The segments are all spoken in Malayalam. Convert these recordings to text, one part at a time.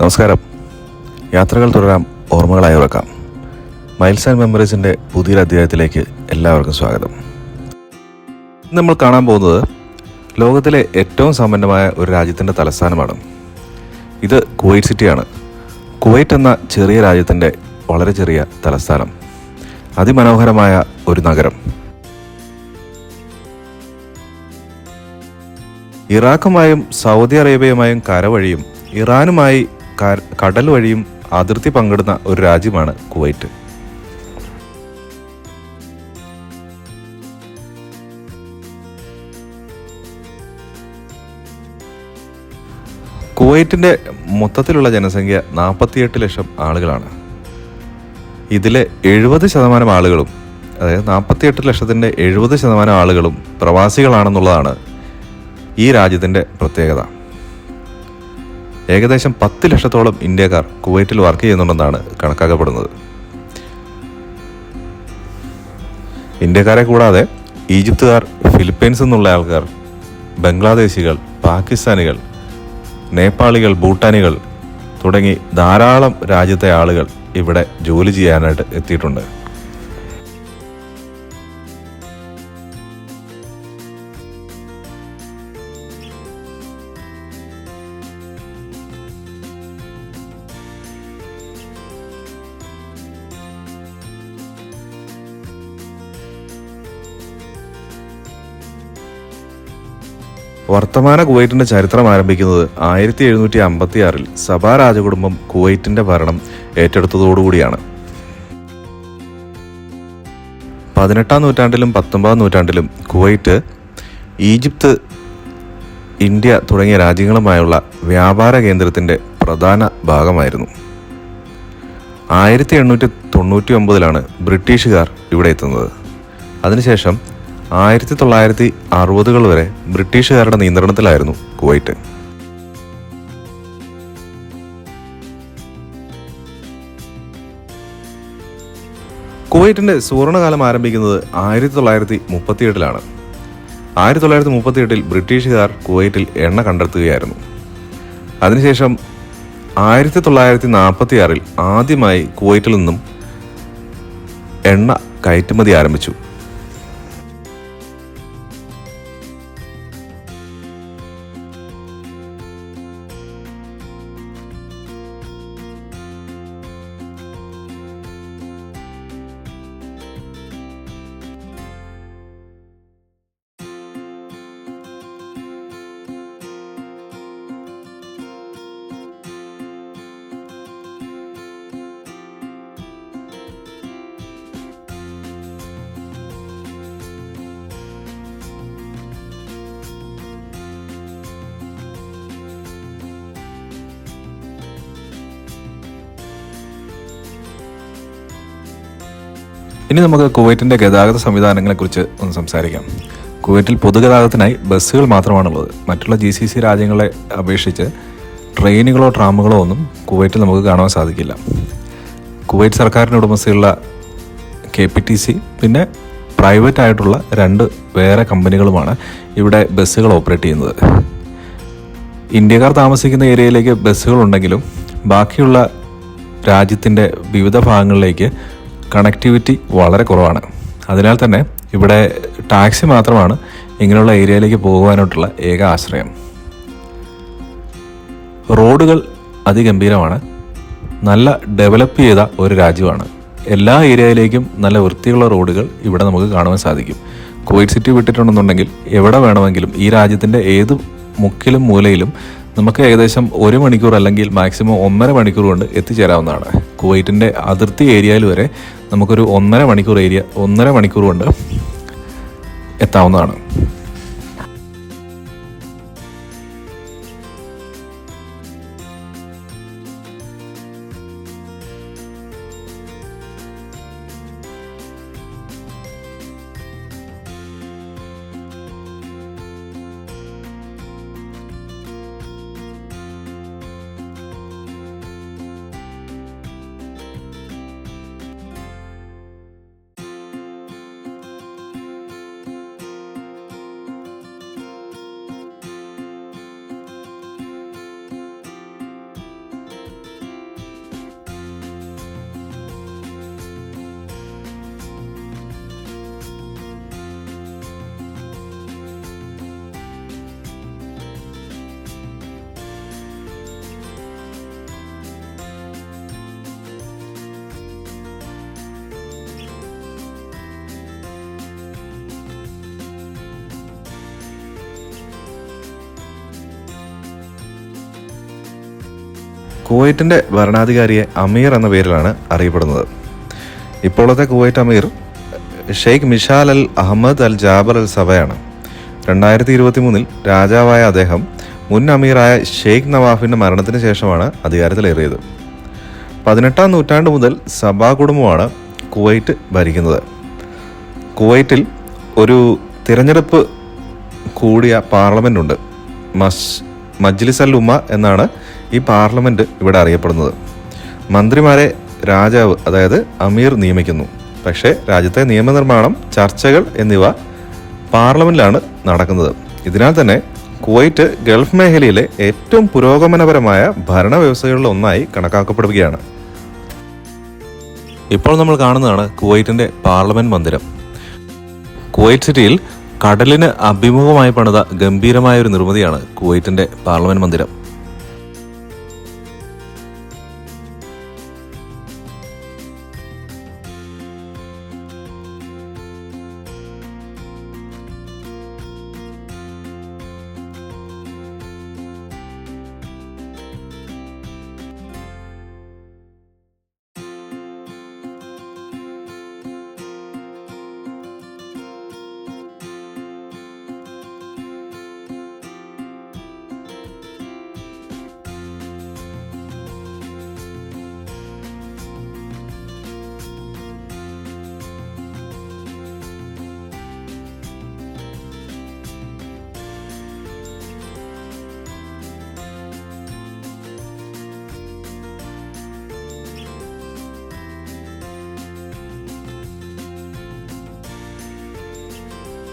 നമസ്കാരം. യാത്രകൾ തുടരാം ഓർമ്മകളായി ഉറക്കാം. മൈൽസ് ആൻഡ് മെമ്മറീസിന്റെ പുതിയൊരു അധ്യായത്തിലേക്ക് എല്ലാവർക്കും സ്വാഗതം. നമ്മൾ കാണാൻ പോകുന്നത് ലോകത്തിലെ ഏറ്റവും സമ്പന്നമായ ഒരു രാജ്യത്തിന്റെ തലസ്ഥാനമാണ്. ഇത് കുവൈറ്റ് സിറ്റിയാണ്. കുവൈറ്റ് എന്ന ചെറിയ രാജ്യത്തിന്റെ വളരെ ചെറിയ തലസ്ഥാനം. അതിമനോഹരമായ ഒരു നഗരം. ഇറാഖുമായും സൗദി അറേബ്യയുമായും കരവഴിയും ഇറാനുമായി കടൽ വഴിയും അതിർത്തി പങ്കിടുന്ന ഒരു രാജ്യമാണ് കുവൈറ്റ്. കുവൈറ്റിന്റെ മൊത്തത്തിലുള്ള ജനസംഖ്യ നാൽപ്പത്തിയെട്ട് ലക്ഷം ആളുകളാണ്. ഇതിലെ എഴുപത് ശതമാനം ആളുകളും അതായത് നാൽപ്പത്തിയെട്ട് ലക്ഷത്തിന്റെ എഴുപത് ശതമാനം ആളുകളും പ്രവാസികളാണെന്നുള്ളതാണ് ഈ രാജ്യത്തിന്റെ പ്രത്യേകത. ഏകദേശം പത്ത് ലക്ഷത്തോളം ഇന്ത്യക്കാർ കുവൈറ്റിൽ വർക്ക് ചെയ്യുന്നുണ്ടെന്നാണ് കണക്കാക്കപ്പെടുന്നത്. ഇന്ത്യക്കാരെ കൂടാതെ ഈജിപ്തുകാർ ഫിലിപ്പീൻസ് എന്നുള്ള ആൾക്കാർ ബംഗ്ലാദേശികൾ പാകിസ്ഥാനികൾ നേപ്പാളികൾ ഭൂട്ടാനികൾ തുടങ്ങി ധാരാളം രാജ്യത്തെ ആളുകൾ ഇവിടെ ജോലി ചെയ്യാനായിട്ട് എത്തിയിട്ടുണ്ട്. വർത്തമാന കുവൈറ്റിന്റെ ചരിത്രം ആരംഭിക്കുന്നത് ആയിരത്തി എഴുന്നൂറ്റി അമ്പത്തി ആറിൽ സഭാ രാജകുടുംബം കുവൈറ്റിന്റെ ഭരണം ഏറ്റെടുത്തതോടുകൂടിയാണ്. പതിനെട്ടാം നൂറ്റാണ്ടിലും പത്തൊമ്പതാം നൂറ്റാണ്ടിലും കുവൈറ്റ് ഈജിപ്ത് ഇന്ത്യ തുടങ്ങിയ രാജ്യങ്ങളുമായുള്ള വ്യാപാര കേന്ദ്രത്തിന്റെ പ്രധാന ഭാഗമായിരുന്നു. ആയിരത്തി എണ്ണൂറ്റി തൊണ്ണൂറ്റി ഒമ്പതിലാണ് ബ്രിട്ടീഷുകാർ ഇവിടെ എത്തുന്നത്. അതിനുശേഷം ആയിരത്തി തൊള്ളായിരത്തി അറുപതുകൾ വരെ ബ്രിട്ടീഷുകാരുടെ നിയന്ത്രണത്തിലായിരുന്നു കുവൈറ്റ്. കുവൈറ്റിന്റെ സുവർണകാലം ആരംഭിക്കുന്നത് ആയിരത്തി തൊള്ളായിരത്തി മുപ്പത്തിയെട്ടിലാണ് ആയിരത്തി തൊള്ളായിരത്തി മുപ്പത്തിയെട്ടിൽ ബ്രിട്ടീഷുകാർ കുവൈറ്റിൽ എണ്ണ കണ്ടെത്തുകയായിരുന്നു. അതിനുശേഷം ആയിരത്തി തൊള്ളായിരത്തി നാൽപ്പത്തി ആറിൽ ആദ്യമായി കുവൈറ്റിൽ നിന്നും എണ്ണ കയറ്റുമതി ആരംഭിച്ചു. ഇനി നമുക്ക് കുവൈറ്റിന്റെ ഗതാഗത സംവിധാനങ്ങളെക്കുറിച്ച് ഒന്ന് സംസാരിക്കാം. കുവൈറ്റിൽ പൊതുഗതാഗതത്തിനായി ബസ്സുകൾ മാത്രമാണുള്ളത്. മറ്റുള്ള ജി സി സി രാജ്യങ്ങളെ അപേക്ഷിച്ച് ട്രെയിനുകളോ ട്രാമുകളോ ഒന്നും കുവൈറ്റിൽ നമുക്ക് കാണാൻ സാധിക്കില്ല. കുവൈറ്റ് സർക്കാരിന്റെ ഉടമസ്ഥയുള്ള കെ പി ടി സി പിന്നെ പ്രൈവറ്റ് ആയിട്ടുള്ള രണ്ട് വേറെ കമ്പനികളുമാണ് ഇവിടെ ബസ്സുകൾ ഓപ്പറേറ്റ് ചെയ്യുന്നത്. ഇന്ത്യക്കാർ താമസിക്കുന്ന ഏരിയയിലേക്ക് ബസ്സുകളുണ്ടെങ്കിലും ബാക്കിയുള്ള രാജ്യത്തിന്റെ വിവിധ ഭാഗങ്ങളിലേക്ക് കണക്ടിവിറ്റി വളരെ കുറവാണ്. അതിനാൽ തന്നെ ഇവിടെ ടാക്സി മാത്രമാണ് ഇങ്ങനെയുള്ള ഏരിയയിലേക്ക് പോകുവാനായിട്ടുള്ള ഏക ആശ്രയം. റോഡുകൾ അതിഗംഭീരമാണ്. നല്ല ഡെവലപ്പ് ചെയ്ത ഒരു രാജ്യമാണ്. എല്ലാ ഏരിയയിലേക്കും നല്ല വൃത്തിയുള്ള റോഡുകൾ ഇവിടെ നമുക്ക് കാണുവാൻ സാധിക്കും. കുവൈറ്റ് സിറ്റി വിട്ടിട്ടുണ്ടെന്നുണ്ടെങ്കിൽ എവിടെ വേണമെങ്കിലും ഈ രാജ്യത്തിന്റെ ഏത് മുക്കിലും മൂലയിലും നമുക്ക് ഏകദേശം ഒരു മണിക്കൂർ അല്ലെങ്കിൽ മാക്സിമം ഒന്നര മണിക്കൂർ കൊണ്ട് എത്തിച്ചേരാവുന്നതാണ്. കുവൈറ്റിന്റെ അതിർത്തി ഏരിയയിൽ വരെ നമുക്കൊരു ഒന്നര മണിക്കൂർ ഏരിയ ഒന്നര മണിക്കൂർ കൊണ്ട് എത്താവുന്നതാണ്. കുവൈറ്റിന്റെ ഭരണാധികാരിയെ അമീർ എന്ന പേരിലാണ് അറിയപ്പെടുന്നത്. ഇപ്പോഴത്തെ കുവൈറ്റ് അമീർ Sheikh Mishal Al Ahmad Al Jaber Al സഭയാണ്. രണ്ടായിരത്തി ഇരുപത്തി മൂന്നിൽ രാജാവായ അദ്ദേഹം മുൻ അമീറായ ഷെയ്ഖ് നവാഫിന്റെ മരണത്തിന് ശേഷമാണ് അധികാരത്തിലേറിയത്. പതിനെട്ടാം നൂറ്റാണ്ട് മുതൽ സഭാ കുടുംബമാണ് കുവൈറ്റ് ഭരിക്കുന്നത്. കുവൈറ്റിൽ ഒരു തിരഞ്ഞെടുപ്പ് കൂടിയ പാർലമെന്റ് ഉണ്ട് മസ് മജ്ലിസ് അൽ ഉമ്മ എന്നാണ് ഈ പാർലമെന്റ് ഇവിടെ അറിയപ്പെടുന്നത്. മന്ത്രിമാരെ രാജാവ് അതായത് അമീർ നിയമിക്കുന്നു. പക്ഷേ രാജ്യത്തെ നിയമനിർമ്മാണം ചർച്ചകൾ എന്നിവ പാർലമെന്റിലാണ് നടക്കുന്നത്. ഇതിനാൽ തന്നെ കുവൈറ്റ് ഗൾഫ് മേഖലയിലെ ഏറ്റവും പുരോഗമനപരമായ ഭരണ വ്യവസ്ഥകളിൽ ഒന്നായി കണക്കാക്കപ്പെടുകയാണ്. ഇപ്പോൾ നമ്മൾ കാണുന്നതാണ് കുവൈറ്റിന്റെ പാർലമെന്റ് മന്ദിരം. കുവൈറ്റ് സിറ്റിയിൽ കടലിന് അഭിമുഖമായി പണിത ഗംഭീരമായ ഒരു നിർമ്മിതിയാണ് കുവൈറ്റിന്റെ പാർലമെന്റ് മന്ദിരം.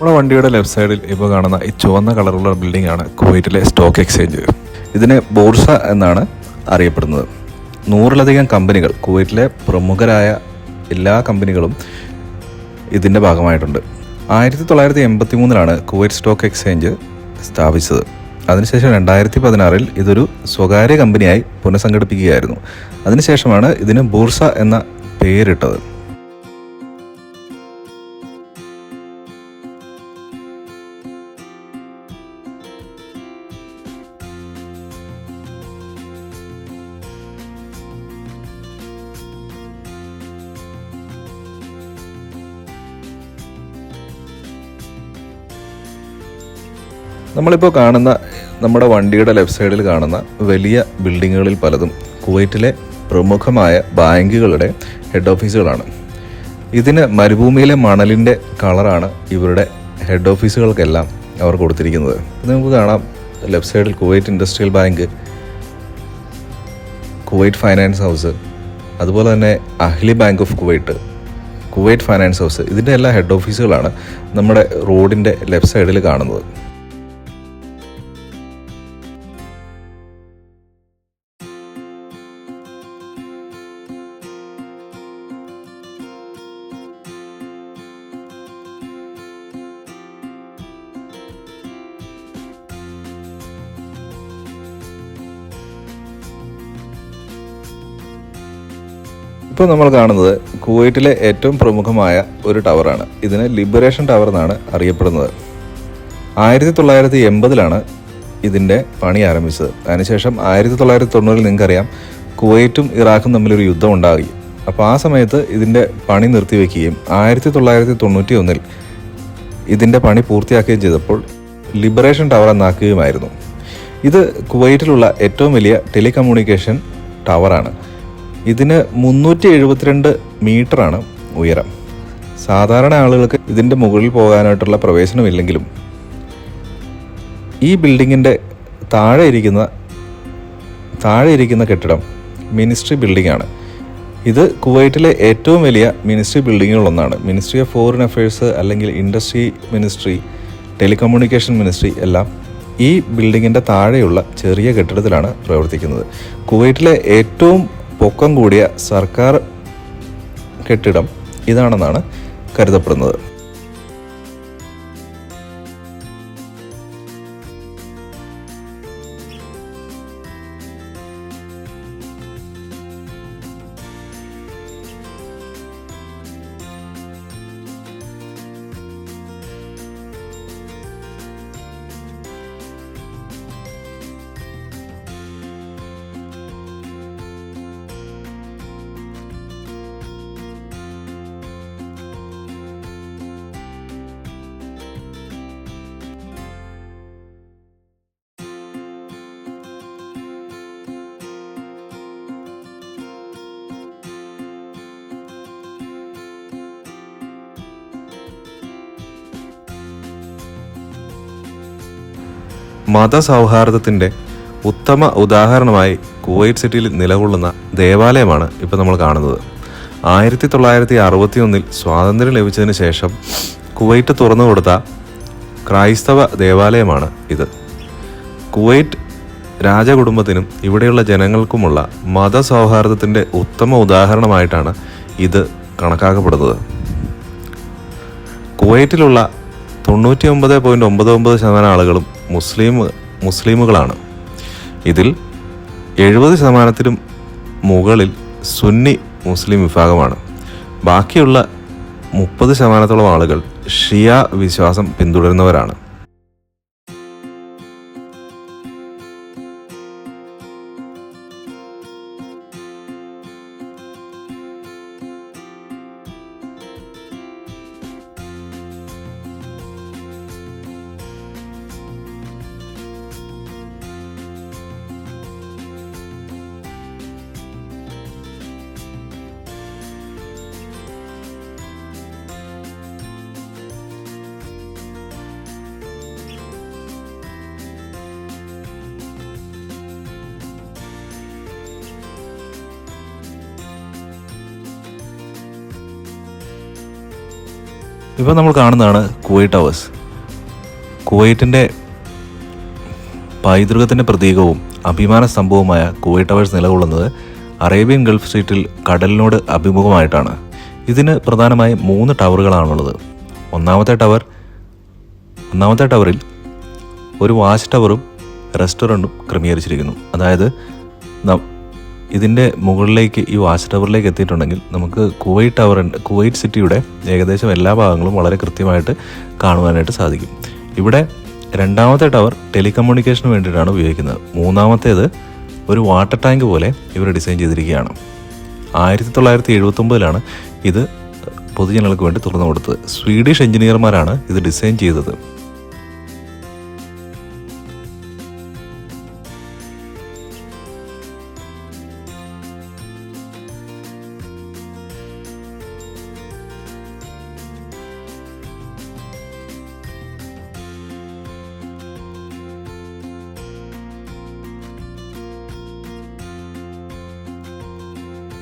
നമ്മുടെ വണ്ടിയുടെ ലെഫ്റ്റ് സൈഡിൽ ഇപ്പോൾ കാണുന്ന ഈ ചുവന്ന കളറുള്ള ബിൽഡിംഗ് ആണ് കുവൈറ്റിലെ സ്റ്റോക്ക് എക്സ്ചേഞ്ച് ഇതിനെ ബോർസ എന്നാണ് അറിയപ്പെടുന്നത്. നൂറിലധികം കമ്പനികൾ കുവൈറ്റിലെ പ്രമുഖരായ എല്ലാ കമ്പനികളും ഇതിന്റെ ഭാഗമായിട്ടുണ്ട്. ആയിരത്തി തൊള്ളായിരത്തി എൺപത്തി മൂന്നിലാണ് കുവൈറ്റ് സ്റ്റോക്ക് എക്സ്ചേഞ്ച് സ്ഥാപിച്ചത്. അതിനുശേഷം രണ്ടായിരത്തി പതിനാറിൽ ഇതൊരു സ്വകാര്യ കമ്പനിയായി പുനഃസംഘടിപ്പിക്കുകയായിരുന്നു. അതിനുശേഷമാണ് ഇതിന് ബൂർസ എന്ന പേരിട്ടത്. നമ്മളിപ്പോൾ കാണുന്ന നമ്മുടെ വണ്ടിയുടെ ലെഫ്റ്റ് സൈഡിൽ കാണുന്ന വലിയ ബിൽഡിങ്ങുകളിൽ പലതും കുവൈറ്റിലെ പ്രമുഖമായ ബാങ്കുകളുടെ ഹെഡ് ഓഫീസുകളാണ് ഇതിന് മരുഭൂമിയിലെ മണലിന്റെ കളറാണ് ഇവരുടെ ഹെഡ് ഓഫീസുകൾക്കെല്ലാം അവർ കൊടുത്തിരിക്കുന്നത്. നമുക്ക് കാണാം. ലെഫ്റ്റ് സൈഡിൽ Kuwait industrial bank Kuwait finance house അതുപോലെ തന്നെ Ahli bank of Kuwait Kuwait finance house ഇതിന്റെ എല്ലാ ഹെഡ് ഓഫീസുകളാണ് നമ്മുടെ റോഡിന്റെ ലെഫ്റ്റ് സൈഡിൽ കാണുന്നത്. ഇപ്പോൾ നമ്മൾ കാണുന്നത് കുവൈറ്റിലെ ഏറ്റവും പ്രമുഖമായ ഒരു ടവറാണ്. ഇതിന് ലിബറേഷൻ ടവർ എന്നാണ് അറിയപ്പെടുന്നത്. ആയിരത്തി തൊള്ളായിരത്തി എൺപതിലാണ് ഇതിന്റെ പണി ആരംഭിച്ചത്. അതിനുശേഷം ആയിരത്തി തൊള്ളായിരത്തി തൊണ്ണൂറിൽ നിങ്ങൾക്കറിയാം കുവൈറ്റും ഇറാഖും തമ്മിലൊരു യുദ്ധം ഉണ്ടായി അപ്പോൾ ആ സമയത്ത് ഇതിന്റെ പണി നിർത്തിവെക്കുകയും ആയിരത്തി തൊള്ളായിരത്തി തൊണ്ണൂറ്റി ഒന്നിൽ ഇതിന്റെ പണി പൂർത്തിയാക്കുകയും ചെയ്തപ്പോൾ ലിബറേഷൻ ടവർ എന്നാക്കുകയുമായിരുന്നു. ഇത് കുവൈറ്റിലുള്ള ഏറ്റവും വലിയ ടെലികമ്മ്യൂണിക്കേഷൻ ടവറാണ്. ഇതിന് മുന്നൂറ്റി എഴുപത്തിരണ്ട് മീറ്ററാണ് ഉയരം. സാധാരണ ആളുകൾക്ക് ഇതിന്റെ മുകളിൽ പോകാനായിട്ടുള്ള പ്രവേശനമില്ലെങ്കിലും ഈ ബിൽഡിങ്ങിന്റെ താഴെ ഇരിക്കുന്ന താഴെ ഇരിക്കുന്ന കെട്ടിടം മിനിസ്ട്രി ബിൽഡിംഗ് ആണ് ഇത് കുവൈറ്റിലെ ഏറ്റവും വലിയ മിനിസ്ട്രി ബിൽഡിങ്ങുകളൊന്നാണ് മിനിസ്ട്രി ഓഫ് ഫോറിൻ അഫയേഴ്സ് അല്ലെങ്കിൽ ഇൻഡസ്ട്രി മിനിസ്ട്രി ടെലികമ്മ്യൂണിക്കേഷൻ മിനിസ്ട്രി എല്ലാം ഈ ബിൽഡിങ്ങിന്റെ താഴെയുള്ള ചെറിയ കെട്ടിടത്തിലാണ് പ്രവർത്തിക്കുന്നത്. കുവൈറ്റിലെ ഏറ്റവും പൊക്കം കൂടിയ സർക്കാർ കെട്ടിടം ഇതാണെന്നാണ് കരുതപ്പെടുന്നത്. മതസൗഹാർദ്ദത്തിന്റെ ഉത്തമ ഉദാഹരണമായി കുവൈറ്റ് സിറ്റിയിൽ നിലകൊള്ളുന്ന ദേവാലയമാണ് ഇപ്പോൾ നമ്മൾ കാണുന്നത്. ആയിരത്തി തൊള്ളായിരത്തി അറുപത്തി ഒന്നിൽ സ്വാതന്ത്ര്യം ലഭിച്ചതിന് ശേഷം കുവൈറ്റ് തുറന്നു കൊടുത്ത ക്രൈസ്തവ ദേവാലയമാണ് ഇത്. കുവൈറ്റ് രാജകുടുംബത്തിനും ഇവിടെയുള്ള ജനങ്ങൾക്കുമുള്ള മതസൗഹാർദ്ദത്തിന്റെ ഉത്തമ ഉദാഹരണമായിട്ടാണ് ഇത് കണക്കാക്കപ്പെടുന്നത്. കുവൈറ്റിലുള്ള തൊണ്ണൂറ്റി ഒമ്പത് പോയിന്റ് ഒമ്പത് ഒമ്പത് ശതമാനം ആളുകളും മുസ്ലിം മുസ്ലിമുകളാണ്. ഇതിൽ എഴുപത് ശതമാനത്തിനും മുകളിൽ സുന്നി മുസ്ലിം വിഭാഗമാണ്. ബാക്കിയുള്ള മുപ്പത് ശതമാനത്തോളം ആളുകൾ ഷിയ വിശ്വാസം പിന്തുടരുന്നവരാണ്. ഇപ്പോൾ നമ്മൾ കാണുന്നതാണ് കുവൈറ്റ് ടവേഴ്സ്. കുവൈറ്റിന്റെ പൈതൃകത്തിന്റെ പ്രതീകവും അഭിമാന സ്തംഭവുമായ കുവൈറ്റ് ടവേഴ്സ് നിലകൊള്ളുന്നത് അറേബ്യൻ ഗൾഫ് സ്ട്രീറ്റിൽ കടലിനോട് അഭിമുഖമായിട്ടാണ്. ഇതിന് പ്രധാനമായും മൂന്ന് ടവറുകളാണുള്ളത്. ഒന്നാമത്തെ ടവർ ഒന്നാമത്തെ ടവറിൽ ഒരു വാച്ച് ടവറും റെസ്റ്റോറന്റും ക്രമീകരിച്ചിരിക്കുന്നു. അതായത് ഇതിന്റെ മുകളിലേക്ക് ഈ വാച്ച് ടവറിലേക്ക് എത്തിയിട്ടുണ്ടെങ്കിൽ നമുക്ക് കുവൈറ്റ് ടവർ കുവൈറ്റ് സിറ്റിയുടെ ഏകദേശം എല്ലാ ഭാഗങ്ങളും വളരെ കൃത്യമായിട്ട് കാണുവാനായിട്ട് സാധിക്കും. ഇവിടെ രണ്ടാമത്തെ ടവർ ടെലികമ്മ്യൂണിക്കേഷന് വേണ്ടിയിട്ടാണ് ഉപയോഗിക്കുന്നത്. മൂന്നാമത്തേത് ഒരു വാട്ടർ ടാങ്ക് പോലെ ഇവർ ഡിസൈൻ ചെയ്തിരിക്കുകയാണ്. ആയിരത്തി തൊള്ളായിരത്തി എഴുപത്തൊമ്പതിലാണ് ഇത് പൊതുജനങ്ങൾക്ക് വേണ്ടി തുറന്നു കൊടുത്തത് സ്വീഡിഷ് എഞ്ചിനീയർമാരാണ് ഇത് ഡിസൈൻ ചെയ്തത്.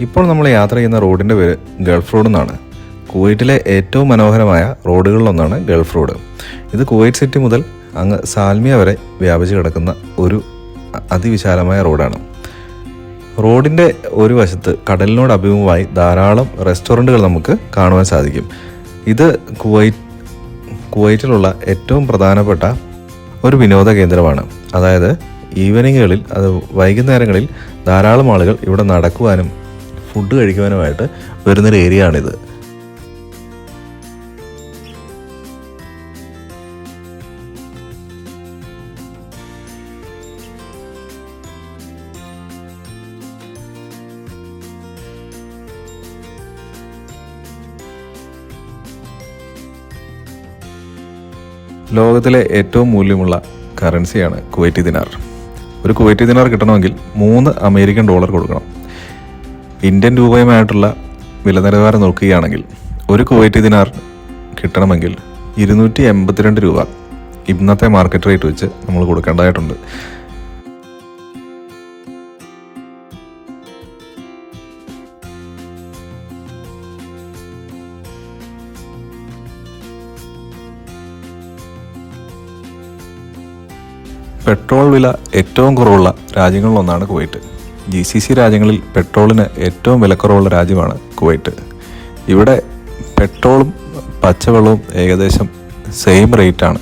ഇപ്പോൾ നമ്മൾ യാത്ര ചെയ്യുന്ന റോഡിന്റെ പേര് ഗൾഫ് റോഡ് എന്നാണ്. കുവൈറ്റിലെ ഏറ്റവും മനോഹരമായ റോഡുകളിലൊന്നാണ് ഗൾഫ് റോഡ്. ഇത് കുവൈറ്റ് സിറ്റി മുതൽ അങ്ങ് സാൽമിയ വരെ വ്യാപിച്ചു കിടക്കുന്ന ഒരു അതിവിശാലമായ റോഡാണ്. റോഡിന്റെ ഒരു വശത്ത് കടലിനോട് അഭിമുഖമായി ധാരാളം റെസ്റ്റോറന്റുകൾ നമുക്ക് കാണുവാൻ സാധിക്കും. ഇത് കുവൈറ്റ് കുവൈറ്റിലുള്ള ഏറ്റവും പ്രധാനപ്പെട്ട ഒരു വിനോദ കേന്ദ്രമാണ്. അതായത് ഈവനിങ്ങുകളിൽ അത് വൈകുന്നേരങ്ങളിൽ ധാരാളം ആളുകൾ ഇവിടെ നടക്കുവാനും ഫുഡ് കഴിക്കുവാനുമായിട്ട് വരുന്നൊരു ഏരിയ ആണിത്. ലോകത്തിലെ ഏറ്റവും മൂല്യമുള്ള കറൻസിയാണ് കുവൈറ്റി ദിനാർ. ഒരു കുവൈറ്റി ദിനാർ കിട്ടണമെങ്കിൽ മൂന്ന് അമേരിക്കൻ ഡോളർ കൊടുക്കണം. ഇന്ത്യൻ രൂപയുമായിട്ടുള്ള വില നിലവാരം നോക്കുകയാണെങ്കിൽ ഒരു കുവൈറ്റ് ദിനാർ കിട്ടണമെങ്കിൽ ഇരുന്നൂറ്റി എൺപത്തിരണ്ട് രൂപ ഇന്നത്തെ മാർക്കറ്റ് റേറ്റ് വെച്ച് നമ്മൾ കൊടുക്കേണ്ടതായിട്ടുണ്ട്. പെട്രോൾ വില ഏറ്റവും കുറവുള്ള രാജ്യങ്ങളിലൊന്നാണ് കുവൈറ്റ്. ജി സി സി രാജ്യങ്ങളിൽ പെട്രോളിന് ഏറ്റവും വിലക്കുറവുള്ള രാജ്യമാണ് കുവൈറ്റ്. ഇവിടെ പെട്രോളും പച്ചവെള്ളവും ഏകദേശം സെയിം റേറ്റാണ്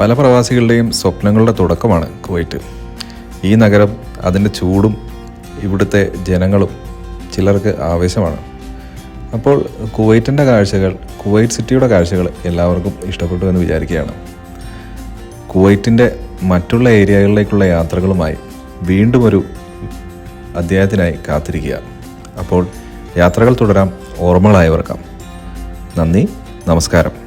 പല പ്രവാസികളുടെയും സ്വപ്നങ്ങളുടെ തുടക്കമാണ് കുവൈറ്റ്. ഈ നഗരം അതിന്റെ ചൂടും ഇവിടുത്തെ ജനങ്ങളും ചിലർക്ക് ആവേശമാണ്. അപ്പോൾ കുവൈറ്റിന്റെ കാഴ്ചകൾ കുവൈറ്റ് സിറ്റിയുടെ കാഴ്ചകൾ എല്ലാവർക്കും ഇഷ്ടപ്പെട്ടു എന്ന് വിചാരിക്കുകയാണ്. കുവൈറ്റിന്റെ മറ്റുള്ള ഏരിയകളിലേക്കുള്ള യാത്രകളുമായി വീണ്ടും ഒരു അദ്ധ്യായത്തിനായി കാത്തിരിക്കുക. അപ്പോൾ യാത്രകൾ തുടരാം. ഓർമ്മകളായവർക്കാം. നന്ദി നമസ്കാരം.